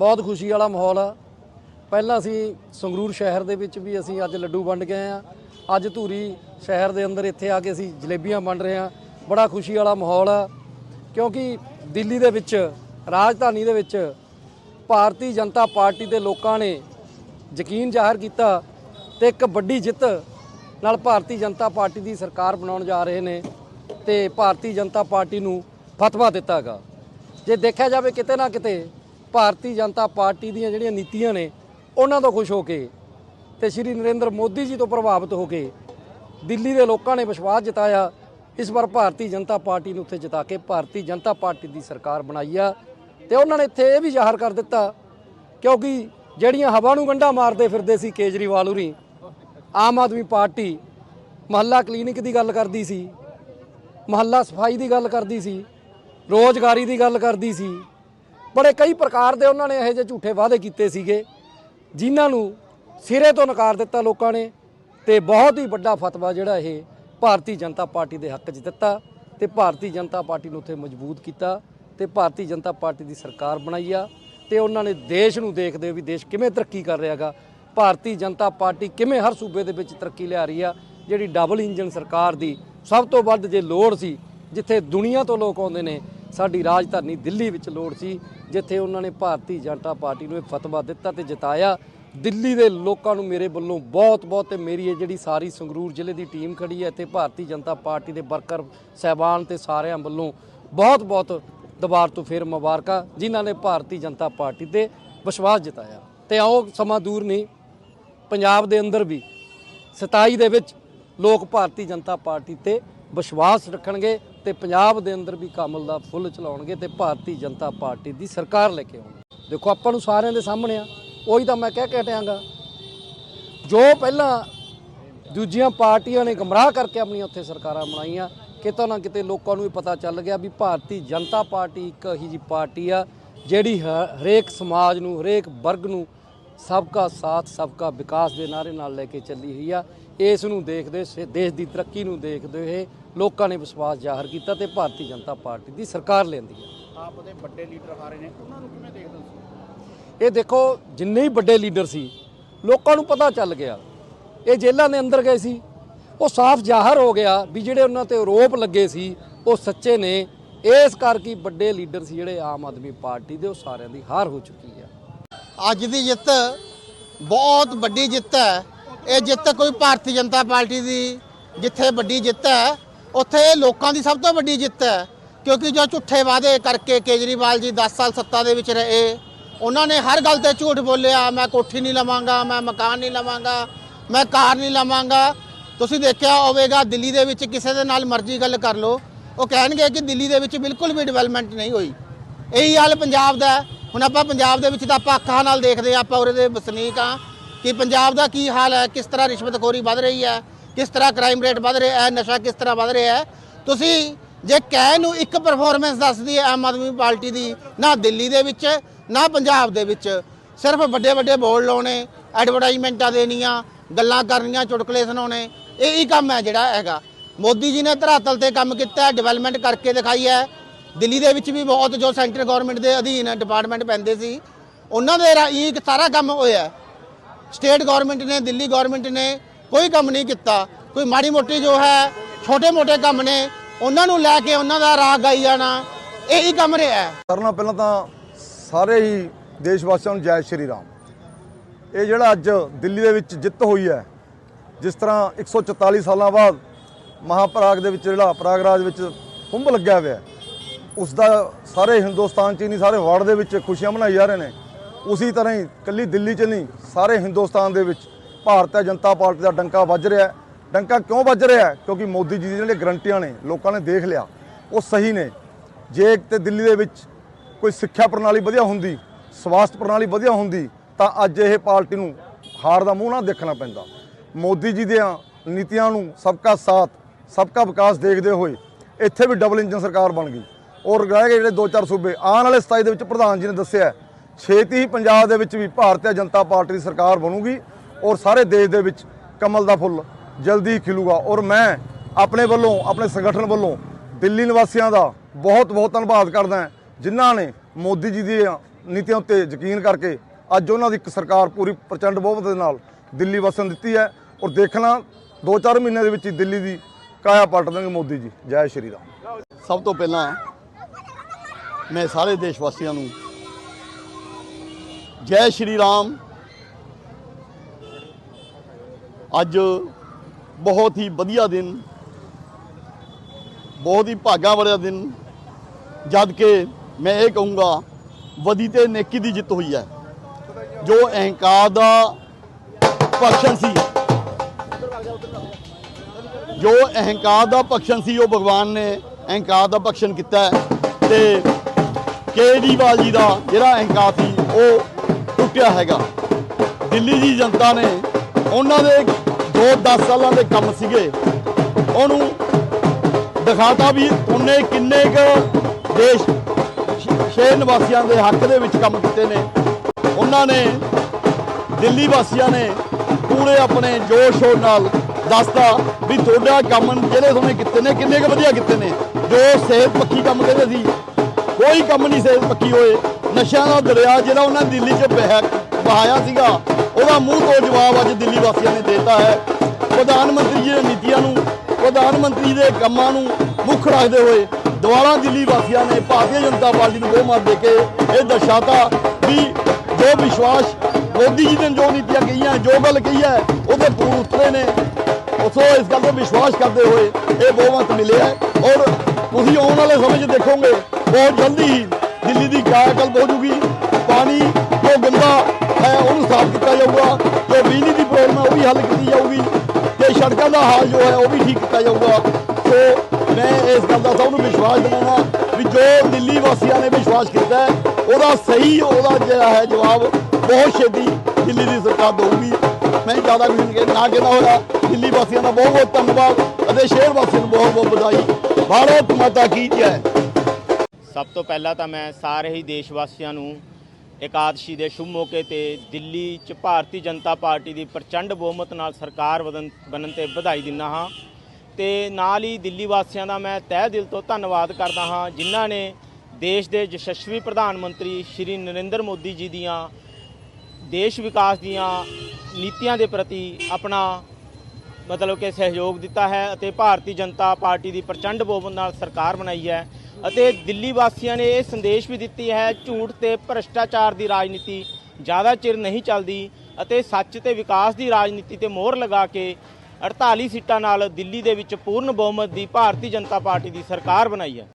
ਬਹੁਤ ਖੁਸ਼ੀ ਵਾਲਾ ਮਾਹੌਲ ਆ। ਪਹਿਲਾਂ ਅਸੀਂ ਸੰਗਰੂਰ ਸ਼ਹਿਰ ਦੇ ਵਿੱਚ ਵੀ ਅਸੀਂ ਅੱਜ ਲੱਡੂ ਵੰਡ ਗਏ ਆ। ਅੱਜ ਧੂਰੀ ਸ਼ਹਿਰ ਦੇ ਅੰਦਰ ਇੱਥੇ ਆ ਕੇ ਅਸੀਂ ਜਲੇਬੀਆਂ ਵੰਡ ਰਹੇ ਆ। ਬੜਾ ਖੁਸ਼ੀ ਵਾਲਾ ਮਾਹੌਲ ਆ। ਕਿਉਂਕਿ ਦਿੱਲੀ ਦੇ ਵਿੱਚ, ਰਾਜਧਾਨੀ ਦੇ ਵਿੱਚ ਭਾਰਤੀ ਜਨਤਾ ਪਾਰਟੀ ਦੇ ਲੋਕਾਂ ਨੇ ਯਕੀਨ ਜ਼ਾਹਰ ਕੀਤਾ ਤੇ ਇੱਕ ਵੱਡੀ ਜਿੱਤ ਨਾਲ ਭਾਰਤੀ ਜਨਤਾ ਪਾਰਟੀ ਦੀ ਸਰਕਾਰ ਬਣਾਉਣ ਜਾ ਰਹੇ ਨੇ ਤੇ ਭਾਰਤੀ ਜਨਤਾ ਪਾਰਟੀ ਨੂੰ ਫਤਵਾ ਦਿੱਤਾਗਾ ਜੇ ਦੇਖਿਆ ਜਾਵੇ ਕਿਤੇ ਨਾ ਕਿਤੇ ਭਾਰਤੀ ਜਨਤਾ ਪਾਰਟੀ ਦੀਆਂ ਜਿਹੜੀਆਂ ਨੀਤੀਆਂ ਨੇ, ਉਹਨਾਂ ਤੋਂ ਖੁਸ਼ ਹੋ ਕੇ ਤੇ ਸ਼੍ਰੀ ਨਰਿੰਦਰ ਮੋਦੀ ਜੀ ਤੋਂ ਪ੍ਰਭਾਵਿਤ ਹੋ ਕੇ ਦਿੱਲੀ ਦੇ ਲੋਕਾਂ ਨੇ ਵਿਸ਼ਵਾਸ ਜਤਾਇਆ, ਇਸ ਵਾਰ ਭਾਰਤੀ ਜਨਤਾ ਪਾਰਟੀ ਨੂੰ ਉੱਥੇ ਜਿਤਾ ਕੇ ਭਾਰਤੀ ਜਨਤਾ ਪਾਰਟੀ ਦੀ ਸਰਕਾਰ ਬਣਾਈ ਆ। ਤੇ ਉਹਨਾਂ ਨੇ ਇੱਥੇ ਇਹ ਵੀ ਜ਼ਾਹਰ ਕਰ ਦਿੱਤਾ, ਕਿਉਂਕਿ ਜਿਹੜੀਆਂ ਹਵਾ ਨੂੰ ਗੰਢਾ ਮਾਰਦੇ ਫਿਰਦੇ ਸੀ ਕੇਜਰੀਵਾਲ ਉਰੀ ਆਮ ਆਦਮੀ ਪਾਰਟੀ ਮਹੱਲਾ ਕਲੀਨਿਕ ਦੀ ਗੱਲ ਕਰਦੀ ਸੀ, ਮਹੱਲਾ ਸਫ਼ਾਈ ਦੀ ਗੱਲ ਕਰਦੀ ਸੀ, ਰੋਜ਼ਗਾਰੀ ਦੀ ਗੱਲ ਕਰਦੀ ਸੀ ਬੜੇ ਕਈ ਪ੍ਰਕਾਰ ਦੇ ਉਹਨਾਂ ਨੇ ਇਹੋ ਜਿਹੇ ਝੂਠੇ ਵਾਅਦੇ ਕੀਤੇ ਸੀਗੇ, ਜਿਨ੍ਹਾਂ ਨੂੰ ਸਿਰੇ ਤੋਂ ਨਕਾਰ ਦਿੱਤਾ ਲੋਕਾਂ ਨੇ ਤੇ ਬਹੁਤ ਹੀ ਵੱਡਾ ਫਤਵਾ ਜਿਹੜਾ ਇਹ ਭਾਰਤੀ ਜਨਤਾ ਪਾਰਟੀ ਦੇ ਹੱਕ 'ਚ ਦਿੱਤਾ ਤੇ ਭਾਰਤੀ ਜਨਤਾ ਪਾਰਟੀ ਨੂੰ ਉੱਥੇ ਮਜ਼ਬੂਤ ਕੀਤਾ ਤੇ ਭਾਰਤੀ ਜਨਤਾ ਪਾਰਟੀ ਦੀ ਸਰਕਾਰ ਬਣਾਈ ਆ ਤੇ ਉਹਨਾਂ ਨੇ ਦੇਸ਼ ਨੂੰ ਦੇਖਦੇ ਹੋਏ ਵੀ ਦੇਸ਼ ਕਿਵੇਂ ਤਰੱਕੀ ਕਰ ਰਿਹਾਗਾ, ਭਾਰਤੀ ਜਨਤਾ ਪਾਰਟੀ ਕਿਵੇਂ ਹਰ ਸੂਬੇ ਦੇ ਵਿੱਚ ਤਰੱਕੀ ਲਿਆ ਰਹੀ ਆ, ਜਿਹੜੀ ਡਬਲ ਇੰਜਨ ਸਰਕਾਰ ਦੀ ਸਭ ਤੋਂ ਵੱਧ ਜੇ ਲੋੜ ਸੀ, ਜਿੱਥੇ ਦੁਨੀਆ ਤੋਂ ਲੋਕ ਆਉਂਦੇ ਨੇ, ਸਾਡੀ ਰਾਜਧਾਨੀ ਦਿੱਲੀ ਵਿੱਚ ਲੋੜ ਸੀ ਜਿੱਥੇ ਉਹਨਾਂ ਨੇ ਭਾਰਤੀ ਜਨਤਾ ਪਾਰਟੀ ਨੂੰ ਇਹ ਫਤਵਾ ਦਿੱਤਾ ਤੇ ਜਿਤਾਇਆ। ਦਿੱਲੀ ਦੇ ਲੋਕਾਂ ਨੂੰ ਮੇਰੇ ਵੱਲੋਂ ਬਹੁਤ ਬਹੁਤ ਤੇ ਮੇਰੀ ਇਹ ਜਿਹੜੀ ਸਾਰੀ ਸੰਗਰੂਰ ਜ਼ਿਲ੍ਹੇ ਦੀ ਟੀਮ ਖੜੀ ਹੈ, ਇੱਥੇ ਭਾਰਤੀ ਜਨਤਾ ਪਾਰਟੀ ਦੇ ਵਰਕਰ, ਸਹਿਬਾਨ ਤੇ ਸਾਰਿਆਂ ਵੱਲੋਂ ਬਹੁਤ ਬਹੁਤ ਦੁਬਾਰ ਤੋਂ ਫੇਰ ਮੁਬਾਰਕਾਂ, ਜਿਨ੍ਹਾਂ ਨੇ ਭਾਰਤੀ ਜਨਤਾ ਪਾਰਟੀ ਤੇ ਵਿਸ਼ਵਾਸ ਜਤਾਇਆ। ਤੇ ਆਓ, ਸਮਾਂ ਦੂਰ ਨਹੀਂ, ਪੰਜਾਬ ਦੇ ਅੰਦਰ ਵੀ 27 ਦੇ ਵਿੱਚ ਲੋਕ ਭਾਰਤੀ ਜਨਤਾ ਪਾਰਟੀ ਤੇ ਵਿਸ਼ਵਾਸ ਰੱਖਣਗੇ ਤੇ ਪੰਜਾਬ ਦੇ ਅੰਦਰ ਵੀ ਕਮਲ ਦਾ ਫੁੱਲ ਚਲਾਉਣਗੇ ਤੇ ਭਾਰਤੀ ਜਨਤਾ ਪਾਰਟੀ ਦੀ ਸਰਕਾਰ ਲੈ ਕੇ ਆਉਣਗੇ। ਦੇਖੋ, ਆਪਾਂ ਨੂੰ ਸਾਰਿਆਂ ਦੇ ਸਾਹਮਣੇ ਆ। ਉਹੀ ਤਾਂ ਮੈਂ ਕਹਿ ਕੇ ਹਟਿਆਂਗਾ। ਜੋ ਪਹਿਲਾਂ ਦੂਜੀਆਂ ਪਾਰਟੀਆਂ ਨੇ ਗਮਰਾਹ ਕਰਕੇ ਆਪਣੀਆਂ ਉੱਥੇ ਸਰਕਾਰਾਂ ਬਣਾਈਆਂ, ਕਿਤੇ ਨਾ ਕਿਤੇ ਲੋਕਾਂ ਨੂੰ ਵੀ ਪਤਾ ਚੱਲ ਗਿਆ ਵੀ ਭਾਰਤੀ ਜਨਤਾ ਪਾਰਟੀ ਇੱਕ ਇਹੀ ਜੀ ਪਾਰਟੀ ਆ, ਜਿਹੜੀ ਹ- ਹਰੇਕ ਸਮਾਜ ਨੂੰ, ਹਰੇਕ ਵਰਗ ਨੂੰ ਸਬਕਾ ਸਾਥ ਸਬਕਾ ਵਿਕਾਸ ਦੇ ਨਾਰੇ ਨਾਲ ਲੈ ਕੇ ਚੱਲੀ ਹੋਈ ਆ। ਇਸ ਨੂੰ ਦੇਖਦੇ ਸੇ ਦੇਸ਼ ਦੀ ਤਰੱਕੀ ਨੂੰ ਦੇਖਦੇ ਹੋਏ ਲੋਕਾਂ ਨੇ ਵਿਸ਼ਵਾਸ ਜ਼ਾਹਰ ਕੀਤਾ ਤੇ ਭਾਰਤੀ ਜਨਤਾ ਪਾਰਟੀ ਦੀ ਸਰਕਾਰ ਲੈਂਦੀ ਆ। ਆਪ ਦੇ ਵੱਡੇ ਲੀਡਰ ਹਾਰੇ ਨੇ। ਉਹਨਾਂ ਨੂੰ ਕਿਵੇਂ ਦੇਖਦੇ ਹੋ? ਇਹ ਦੇਖੋ ਜਿੰਨੇ ਹੀ ਵੱਡੇ ਲੀਡਰ ਸੀ ਲੋਕਾਂ ਨੂੰ ਪਤਾ ਚੱਲ ਗਿਆ। ਇਹ ਜੇਲ੍ਹਾਂ ਦੇ ਅੰਦਰ ਗਏ ਸੀ। ਉਹ ਸਾਫ਼ ਜ਼ਾਹਰ ਹੋ ਗਿਆ ਵੀ ਜਿਹੜੇ ਉਹਨਾਂ ਤੇ ਆਰੋਪ ਲੱਗੇ ਸੀ ਉਹ ਸੱਚੇ ਨੇ। ਇਸ ਕਰਕੇ ਵੱਡੇ ਲੀਡਰ ਸੀ ਜਿਹੜੇ ਆਮ ਆਦਮੀ ਪਾਰਟੀ ਦੇ ਉਹ ਸਾਰਿਆਂ ਦੀ ਹਾਰ ਹੋ ਚੁੱਕੀ ਹੈ ਅੱਜ ਦੀ ਜਿੱਤ ਬਹੁਤ ਵੱਡੀ ਜਿੱਤ ਹੈ। ਇਹ ਜਿੱਤ ਕੋਈ ਭਾਰਤੀ ਜਨਤਾ ਪਾਰਟੀ ਦੀ ਜਿੱਥੇ ਵੱਡੀ ਜਿੱਤ ਹੈ, ਉੱਥੇ ਇਹ ਲੋਕਾਂ ਦੀ ਸਭ ਤੋਂ ਵੱਡੀ ਜਿੱਤ ਹੈ। ਕਿਉਂਕਿ ਜੋ ਝੂਠੇ ਵਾਅਦੇ ਕਰਕੇ ਕੇਜਰੀਵਾਲ ਜੀ 10 ਸਾਲ ਸੱਤਾ ਦੇ ਵਿੱਚ ਰਹੇ, ਉਹਨਾਂ ਨੇ ਹਰ ਗੱਲ ਤੇ ਝੂਠ ਬੋਲਿਆ, ਮੈਂ ਕੋਠੀ ਨਹੀਂ ਲਵਾਂਗਾ, ਮੈਂ ਮਕਾਨ ਨਹੀਂ ਲਵਾਂਗਾ, ਮੈਂ ਕਾਰ ਨਹੀਂ ਲਵਾਂਗਾ। ਤੁਸੀਂ ਦੇਖਿਆ ਹੋਵੇਗਾ, ਦਿੱਲੀ ਦੇ ਵਿੱਚ ਕਿਸੇ ਦੇ ਨਾਲ ਮਰਜ਼ੀ ਗੱਲ ਕਰ ਲਓ। ਉਹ ਕਹਿਣਗੇ ਕਿ ਦਿੱਲੀ ਦੇ ਵਿੱਚ ਬਿਲਕੁਲ ਵੀ ਡਿਵੈਲਪਮੈਂਟ ਨਹੀਂ ਹੋਈ। ਇਹੀ ਹਾਲ ਪੰਜਾਬ ਦਾ ਹੈ। ਹੁਣ ਆਪਾਂ ਪੰਜਾਬ ਦੇ ਵਿੱਚ ਤਾਂ ਆਪਾਂ ਅੱਖਾਂ ਨਾਲ ਦੇਖਦੇ ਹਾਂ, ਆਪਾਂ ਉਰੇ ਦੇ ਵਸਨੀਕ ਆ ਕਿ ਪੰਜਾਬ ਦਾ ਕੀ ਹਾਲ ਹੈ, ਕਿਸ ਤਰ੍ਹਾਂ ਰਿਸ਼ਵਤਖੋਰੀ ਵੱਧ ਰਹੀ ਹੈ, ਕਿਸ ਤਰ੍ਹਾਂ ਕ੍ਰਾਈਮ ਰੇਟ ਵੱਧ ਰਿਹਾ ਹੈ, ਨਸ਼ਾ ਕਿਸ ਤਰ੍ਹਾਂ ਵੱਧ ਰਿਹਾ ਹੈ। ਤੁਸੀਂ ਜੇ ਕਹਿ ਨੂੰ ਇੱਕ ਪਰਫਾਰਮੈਂਸ ਦੱਸਦੀ ਹੈ ਆਮ ਆਦਮੀ ਪਾਰਟੀ ਦੀ, ਨਾ ਦਿੱਲੀ ਦੇ ਵਿੱਚ, ਨਾ ਪੰਜਾਬ ਦੇ ਵਿੱਚ, ਸਿਰਫ ਵੱਡੇ ਵੱਡੇ ਬੋਰਡ ਲਾਉਣੇ ਐਡਵਰਟਾਈਜ਼ਮੈਂਟਾਂ ਦੇਣੀਆਂ, ਗੱਲਾਂ ਕਰਨੀਆਂ, ਚੁਟਕਲੇ ਸੁਣਾਉਣੇ, ਇਹ ਹੀ ਕੰਮ ਹੈ ਜਿਹੜਾ ਹੈਗਾ। ਮੋਦੀ ਜੀ ਨੇ ਧਰਾਤਲ ਤੇ ਕੰਮ ਕੀਤਾ ਡਿਵੈਲਪਮੈਂਟ ਕਰਕੇ ਦਿਖਾਈ ਹੈ। ਦਿੱਲੀ ਦੇ ਵਿੱਚ ਵੀ ਬਹੁਤ ਜੋ ਸੈਂਟਰ ਗਵਰਨਮੈਂਟ ਦੇ ਅਧੀਨ ਡਿਪਾਰਟਮੈਂਟ ਪੈਂਦੇ ਸੀ ਉਹਨਾਂ ਦੇ ਰਾਹੀਂ ਸਾਰਾ ਕੰਮ ਹੋਇਆ। ਸਟੇਟ ਗਵਰਨਮੈਂਟ ਨੇ ਦਿੱਲੀ ਗਵਰਨਮੈਂਟ ਨੇ ਕੋਈ ਕੰਮ ਨਹੀਂ ਕੀਤਾ। ਕੋਈ ਮਾੜੀ ਮੋਟੀ ਜੋ ਹੈ ਛੋਟੇ ਮੋਟੇ ਕੰਮ ਨੇ ਉਹਨਾਂ ਨੂੰ ਲੈ ਕੇ ਉਹਨਾਂ ਦਾ ਰਾਹ ਗਾਈ ਜਾਣਾ ਇਹੀ ਕੰਮ ਰਿਹਾ। ਹੈ ਸਾਰਿਆਂ ਪਹਿਲਾਂ ਤਾਂ ਸਾਰੇ ਹੀ ਦੇਸ਼ ਵਾਸੀਆਂ ਨੂੰ ਜੈ ਸ਼੍ਰੀ ਰਾਮ। ਇਹ ਜਿਹੜਾ ਅੱਜ ਦਿੱਲੀ ਦੇ ਵਿੱਚ ਜਿੱਤ ਹੋਈ ਹੈ ਜਿਸ ਤਰ੍ਹਾਂ 144 ਸਾਲਾਂ ਬਾਅਦ ਮਹਾਪਰਾਗ ਦੇ ਵਿੱਚ ਜਿਹੜਾ ਪ੍ਰਾਗਰਾਜ ਵਿੱਚ ਕੁੰਭ ਲੱਗਿਆ ਹੋਇਆ ਹੈ, ਉਸ ਦਾ ਸਾਰੇ ਹਿੰਦੁਸਤਾਨ 'ਚ ਹੀ ਨਹੀਂ, ਸਾਰੇ ਵਰਲਡ ਦੇ ਵਿੱਚ ਖੁਸ਼ੀਆਂ ਮਨਾਈ ਜਾ ਰਹੇ ਨੇ। ਉਸੇ ਤਰ੍ਹਾਂ ਹੀ ਕੱਲੀ ਦਿੱਲੀ 'ਚ ਨਹੀਂ, ਸਾਰੇ ਹਿੰਦੁਸਤਾਨ ਦੇ ਵਿੱਚ ਭਾਰਤੀ ਜਨਤਾ ਪਾਰਟੀ ਦਾ ਡੰਕਾ ਵੱਜ ਰਿਹਾ ਹੈ। ਡੰਕਾ ਕਿਉਂ ਵੱਜ ਰਿਹਾ ਹੈ? ਕਿਉਂਕਿ ਮੋਦੀ ਜੀ ਦੀਆਂ ਜਿਹੜੀਆਂ ਗਰੰਟੀਆਂ ਨੇ, ਲੋਕਾਂ ਨੇ ਦੇਖ ਲਿਆ, ਉਹ ਸਹੀ ਨੇ। ਜੇ ਤੇ ਦਿੱਲੀ ਦੇ ਵਿੱਚ ਕੋਈ ਸਿੱਖਿਆ ਪ੍ਰਣਾਲੀ ਵਧੀਆ ਹੁੰਦੀ, ਸਵਾਸਥ ਪ੍ਰਣਾਲੀ ਵਧੀਆ ਹੁੰਦੀ, ਤਾਂ ਅੱਜ ਇਹ ਪਾਰਟੀ ਨੂੰ ਹਾਰ ਦਾ ਮੂੰਹ ਨਾ ਦੇਖਣਾ ਪੈਂਦਾ। ਮੋਦੀ ਜੀ ਦੀਆਂ ਨੀਤੀਆਂ ਨੂੰ ਸਬਕਾ ਸਾਥ, ਸਬਕਾ ਵਿਕਾਸ ਦੇਖਦੇ ਹੋਏ ਇੱਥੇ ਵੀ ਡਬਲ ਇੰਜਨ ਸਰਕਾਰ ਬਣ ਗਈ। ਔਰ ਰਹਿ ਗਏ ਜਿਹੜੇ ਦੋ ਚਾਰ ਸੂਬੇ, ਆਉਣ ਵਾਲੇ 27 ਦੇ ਵਿੱਚ ਪ੍ਰਧਾਨ ਜੀ ਨੇ ਦੱਸਿਆ ਛੇਤੀ ਹੀ ਪੰਜਾਬ ਦੇ ਵਿੱਚ ਵੀ ਭਾਰਤੀ ਜਨਤਾ ਪਾਰਟੀ ਦੀ ਸਰਕਾਰ ਬਣੂਗੀ ਔਰ ਸਾਰੇ ਦੇਸ਼ ਦੇ ਵਿੱਚ ਕਮਲ ਦਾ ਫੁੱਲ ਜਲਦੀ ਹੀ ਖਿਲੂਗਾ। ਔਰ ਮੈਂ ਆਪਣੇ ਵੱਲੋਂ, ਆਪਣੇ ਸੰਗਠਨ ਵੱਲੋਂ ਦਿੱਲੀ ਨਿਵਾਸੀਆਂ ਦਾ ਬਹੁਤ ਬਹੁਤ ਧੰਨਵਾਦ ਕਰਦਾ ਜਿਨ੍ਹਾਂ ਨੇ ਮੋਦੀ ਜੀ ਦੀਆਂ ਨੀਤੀਆਂ ਉੱਤੇ ਯਕੀਨ ਕਰਕੇ ਅੱਜ ਉਹਨਾਂ ਦੀ ਇੱਕ ਸਰਕਾਰ ਪੂਰੀ ਪ੍ਰਚੰਡ ਬਹੁਮਤ ਦੇ ਨਾਲ ਦਿੱਲੀ ਵਸਣ ਦਿੱਤੀ ਹੈ। ਔਰ ਦੇਖਣਾ 2-4 ਮਹੀਨਿਆਂ ਦੇ ਵਿੱਚ ਹੀ ਦਿੱਲੀ ਦੀ ਕਾਇਆ ਪਲਟ ਦੇਣਗੇ ਮੋਦੀ ਜੀ। ਜੈ ਸ਼੍ਰੀ ਰਾਮ। ਸਭ ਤੋਂ ਪਹਿਲਾਂ ਮੈਂ ਸਾਰੇ ਦੇਸ਼ ਵਾਸੀਆਂ ਨੂੰ ਜੈ ਸ਼੍ਰੀ ਰਾਮ। ਅੱਜ ਬਹੁਤ ਹੀ ਵਧੀਆ ਦਿਨ, ਬਹੁਤ ਹੀ ਭਾਗਾ ਵਾਲਾ ਦਿਨ, ਜਦ ਕਿ ਮੈਂ ਇਹ ਕਹੂੰਗਾ, ਵਧੀ ਤੇ ਨੇਕੀ ਦੀ ਜਿੱਤ ਹੋਈ ਹੈ। ਜੋ ਅਹੰਕਾਰ ਦਾ ਭਖਣ ਸੀ, ਜੋ ਅਹੰਕਾਰ ਦਾ ਭਖਣ ਸੀ, ਉਹ ਭਗਵਾਨ ਨੇ ਅਹੰਕਾਰ ਦਾ ਭਖਣ ਕੀਤਾ ਹੈ ਤੇ ਕੇਜਰੀਵਾਲ ਜੀ ਦਾ ਜਿਹੜਾ ਅਹੰਕਾਰ ਸੀ, ਉਹ ਟੁੱਟਿਆ ਹੈਗਾ। ਦਿੱਲੀ ਦੀ ਜਨਤਾ ਨੇ ਉਹਨਾਂ ਦੇ ਦੋ 10 ਸਾਲਾਂ ਦੇ ਕੰਮ ਸੀਗੇ। ਉਹਨੂੰ ਦਿਖਾਤਾ ਵੀ ਉਹਨੇ ਕਿੰਨੇ ਕੁ ਦੇਸ਼ ਸ਼- ਸ਼ਹਿਰ ਨਿਵਾਸੀਆਂ ਦੇ ਹੱਕ ਦੇ ਵਿੱਚ ਕੰਮ ਕੀਤੇ ਨੇ। ਉਹਨਾਂ ਨੇ ਦਿੱਲੀ ਵਾਸੀਆਂ ਨੇ ਪੂਰੇ ਆਪਣੇ ਜੋਸ਼ ਸ਼ੋਰ ਨਾਲ ਦੱਸਤਾ ਵੀ ਤੁਹਾਡਾ ਕੰਮ ਜਿਹੜੇ ਤੁਹਾਨੂੰ ਕੀਤੇ ਨੇ, ਕਿੰਨੇ ਕੁ ਵਧੀਆ ਕੀਤੇ ਨੇ। ਜੋ ਸਿਹਤ ਪੱਖੀ ਕੰਮ ਕਰਦੇ ਸੀ ਕੋਈ ਕੰਮ ਨਹੀਂ ਸਿਹਤ ਪੱਕੀ ਹੋਏ। ਨਸ਼ਿਆਂ ਦਾ ਦਰਿਆ ਜਿਹੜਾ ਉਹਨਾਂ ਦਿੱਲੀ 'ਚ ਬਹਿ ਬਹਾਇਆ ਸੀਗਾ, ਉਹਦਾ ਮੂੰਹ ਤੋਂ ਜਵਾਬ ਅੱਜ ਦਿੱਲੀ ਵਾਸੀਆਂ ਨੇ ਦਿੱਤਾ ਹੈ। ਪ੍ਰਧਾਨ ਮੰਤਰੀ ਜੀ ਦੀਆਂ ਨੀਤੀਆਂ ਨੂੰ, ਪ੍ਰਧਾਨ ਮੰਤਰੀ ਦੇ ਕੰਮਾਂ ਨੂੰ ਮੁੱਖ ਰੱਖਦੇ ਹੋਏ ਦੁਆਰਾ ਦਿੱਲੀ ਵਾਸੀਆਂ ਨੇ ਭਾਰਤੀ ਜਨਤਾ ਪਾਰਟੀ ਨੂੰ ਬਹੁਮਤ ਦੇ ਕੇ ਇਹ ਦਰਸਾਤਾ ਵੀ ਜੋ ਵਿਸ਼ਵਾਸ ਮੋਦੀ ਜੀ ਨੇ ਜੋ ਨੀਤੀਆਂ ਕਹੀਆਂ, ਜੋ ਗੱਲ ਕਹੀ ਹੈ, ਉਹਦੇ ਪੂਰ ਉਤਰੇ ਨੇ। ਉਸੋ ਇਸ ਗੱਲ ਤੇ ਵਿਸ਼ਵਾਸ ਕਰਦੇ ਹੋਏ ਇਹ ਬਹੁਮਤ ਮਿਲਿਆ ਔਰ ਤੁਸੀਂ ਆਉਣ ਵਾਲੇ ਸਮੇਂ 'ਚ ਦੇਖੋਗੇ, ਬਹੁਤ ਜਲਦੀ ਹੀ ਦਿੱਲੀ ਦੀ ਕਾਇਆਕਲਪ ਹੋ ਜੂਗੀ। ਪਾਣੀ, ਜੋ ਗੰਦਾ ਹੈ, ਉਹਨੂੰ ਸਾਫ਼ ਕੀਤਾ ਜਾਊਗਾ। ਜੋ ਬਿਜਲੀ ਦੀ ਪ੍ਰੋਬਲਮ ਹੈ, ਉਹ ਵੀ ਹੱਲ ਕੀਤੀ ਜਾਊਗੀ। ਤੇ ਸੜਕਾਂ ਦਾ ਹਾਲ ਜੋ ਹੈ, ਉਹ ਵੀ ਠੀਕ ਕੀਤਾ ਜਾਊਗਾ। ਸੋ ਮੈਂ ਇਸ ਗੱਲ ਦਾ ਸਭ ਨੂੰ ਵਿਸ਼ਵਾਸ ਦਿਵਾਉਣਾ ਵੀ ਜੋ ਦਿੱਲੀ ਵਾਸੀਆਂ ਨੇ ਵਿਸ਼ਵਾਸ ਕੀਤਾ ਉਹਦਾ ਸਹੀ, ਉਹਦਾ ਜਿਹੜਾ ਹੈ ਜਵਾਬ ਬਹੁਤ ਛੇਤੀ ਦਿੱਲੀ ਦੀ ਸਰਕਾਰ ਦੇਊਗੀ। ਮੈਂ ਜ਼ਿਆਦਾ ਕੁਝ ਨਾ ਕਹਿੰਦਾ ਹੋਇਆ। ਦਿੱਲੀ ਵਾਸੀਆਂ ਦਾ ਬਹੁਤ ਬਹੁਤ ਧੰਨਵਾਦ ਅਤੇ ਸ਼ਹਿਰ ਵਾਸੀਆਂ ਨੂੰ ਬਹੁਤ ਬਹੁਤ ਵਧਾਈ। ਭਾਰਤ ਮਾਤਾ ਕੀ ਜੈ। ਸਭ ਤੋਂ ਪਹਿਲਾਂ ਤਾਂ ਮੈਂ ਸਾਰੇ ਹੀ ਦੇਸ਼ ਵਾਸੀਆਂ ਨੂੰ ਇਕਾਦਸ਼ੀ ਦੇ ਸ਼ੁਭ ਮੌਕੇ ਤੇ ਦਿੱਲੀ 'ਚ ਭਾਰਤੀ ਜਨਤਾ ਪਾਰਟੀ ਦੀ ਪ੍ਰਚੰਡ ਬਹੁਮਤ ਨਾਲ ਸਰਕਾਰ ਵਧਣ ਬਣਨ ਤੇ ਵਧਾਈ ਦਿੰਦਾ ਹਾਂ। ਤੇ ਨਾਲ ਹੀ ਦਿੱਲੀ ਵਾਸੀਆਂ ਦਾ ਮੈਂ ਤਹਿ ਦਿਲ ਤੋਂ ਧੰਨਵਾਦ ਕਰਦਾ ਹਾਂ, ਜਿਨ੍ਹਾਂ ਨੇ ਦੇਸ਼ ਦੇ ਯਸ਼ਸਵੀ ਪ੍ਰਧਾਨ ਮੰਤਰੀ ਸ਼੍ਰੀ ਨਰਿੰਦਰ ਮੋਦੀ ਜੀ ਦੀਆਂ ਦੇਸ਼ ਵਿਕਾਸ ਦੀਆਂ ਨੀਤੀਆਂ ਦੇ ਪ੍ਰਤੀ ਆਪਣਾ ਮਤਲਬ ਕਿ ਸਹਿਯੋਗ ਦਿੱਤਾ ਹੈ ਅਤੇ ਭਾਰਤੀ ਜਨਤਾ ਪਾਰਟੀ ਦੀ ਪ੍ਰਚੰਡ ਬਹੁਮਤ ਨਾਲ ਸਰਕਾਰ ਬਣਾਈ ਹੈ ਅਤੇ ਦਿੱਲੀ ਵਾਸੀਆਂ ਨੇ ਇਹ ਸੰਦੇਸ਼ ਵੀ ਦਿੱਤੀ ਹੈ, ਝੂਠ ਤੇ ਭ੍ਰਿਸ਼ਟਾਚਾਰ ਦੀ ਰਾਜਨੀਤੀ ਜ਼ਿਆਦਾ ਚਿਰ ਨਹੀਂ ਚੱਲਦੀ ਅਤੇ ਸੱਚ ਤੇ ਵਿਕਾਸ ਦੀ ਰਾਜਨੀਤੀ ਤੇ ਮੋਹਰ ਲਗਾ ਕੇ 48 ਸੀਟਾਂ ਨਾਲ ਦਿੱਲੀ ਦੇ ਵਿੱਚ ਪੂਰਨ ਬਹੁਮਤ ਦੀ ਭਾਰਤੀ ਜਨਤਾ ਪਾਰਟੀ ਦੀ ਸਰਕਾਰ ਬਣਾਈ ਹੈ।